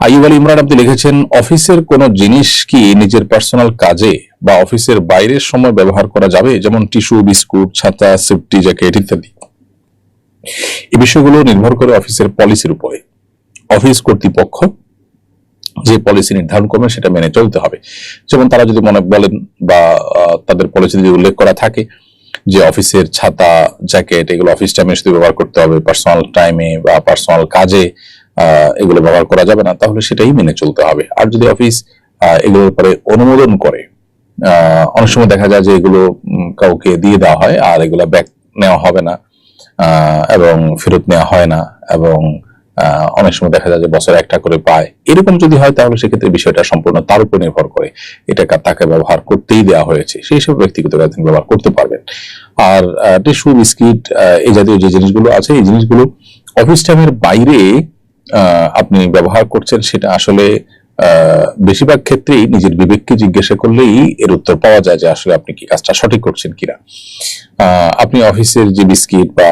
আইব আলী ইমরান আপনি লিখেছেন, অফিসের কোন জিনিস কি নিজের পার্সোনাল কাজে বা অফিসের বাইরের সময় ব্যবহার করা যাবে? যেমন টিস্যু, বিস্কুট, ছাতা, সেফটি জ্যাকেট ইত্যাদি। এই বিষয়গুলো নির্ভর করে অফিসের পলিসির উপরে। অফিস কর্তৃপক্ষ যে পলিসি নির্ধারণ করবেন সেটা মেনে চলতে হবে। যেমন তারা যদি মনে বলেন বা তাদের পলিসি যদি উল্লেখ করা থাকে যে অফিসের ছাতা, জ্যাকেট, এগুলো অফিস টাইমে শুধু ব্যবহার করতে হবে, পার্সোনাল টাইমে বা পার্সোনাল কাজে এগুলো ব্যবহার করা যাবে না, তাহলে সেটাই মেনে চলতে হবে। আর যদি অফিস এগুলোর ব্যাপারে অনুমোদন করে অনেক সময় দেখা যায় যে এগুলো কাউকে দিয়ে দেওয়া হয় আর এগুলো ব্যাক নেওয়া হবে না এবং ফেরত নেওয়া হয় না, এবং অনেক সময় দেখা যায় যে বছরে একটা করে পায়। এরকম যদি হয়, তাহলে সেক্ষেত্রে বিষয়টা সম্পূর্ণ তার উপর নির্ভর করে। এটা তাকে ব্যবহার করতেই দেওয়া হয়েছে, সেই সব ব্যক্তিগত কাজে ব্যবহার করতে পারবেন। আর টিস্যু, বিস্কিট এই জাতীয় যে জিনিসগুলো আছে, এই জিনিসগুলো অফিস টাইমের বাইরে আপনি ব্যবহার করছেন, সেটা আসলে বেশিরভাগ ক্ষেত্রেই নিজের বিবেককে জিজ্ঞাসা করলেই এর উত্তর পাওয়া যায় যে আসলে আপনি কি কাজটা সঠিক করছেন কিনা। আপনি অফিসের যে বিস্কিট বা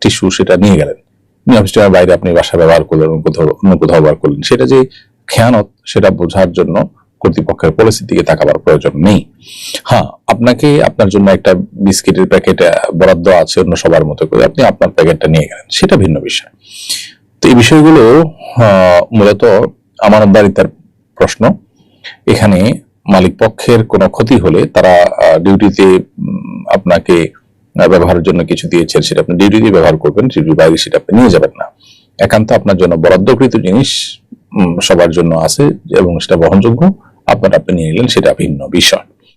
টিস্যু সেটা নিয়ে গেলেন। নিয়ে অফিস টাইমের বাইরে আপনি বাসা ব্যবহার করলেন কোথাও অন্য কোথাও ব্যবহার করলেন। সেটা যে খেয়ানত, সেটা বোঝার জন্য কর্তৃপক্ষের পলিসির দিকে তাকাবার প্রয়োজন নেই। হ্যাঁ আপনাকে, আপনার জন্য একটা বিস্কিটের প্যাকেট বরাদ্দ আছে অন্য সবার মতো করে। আপনি আপনার প্যাকেটটা নিয়ে গেলেন। সেটা ভিন্ন বিষয়। তো এই বিষয়গুলো মূলত আমানতদারিতার প্রশ্ন। এখানে মালিক পক্ষের কোনো ক্ষতি হলে তারা ডিউটিতে আপনাকে ব্যবহারের জন্য কিছু দিয়েছেন, সেটা আপনি ডিউটিতে ব্যবহার করবেন ডিউটির বাইরে সেটা আপনি নিয়ে যাবেন না। একান্ত আপনার জন্য বরাদ্দকৃত জিনিস সবার জন্য আছে এবং সেটা বহনযোগ্য, আপনার আপনি নিয়ে নিলেন, সেটা ভিন্ন বিষয়।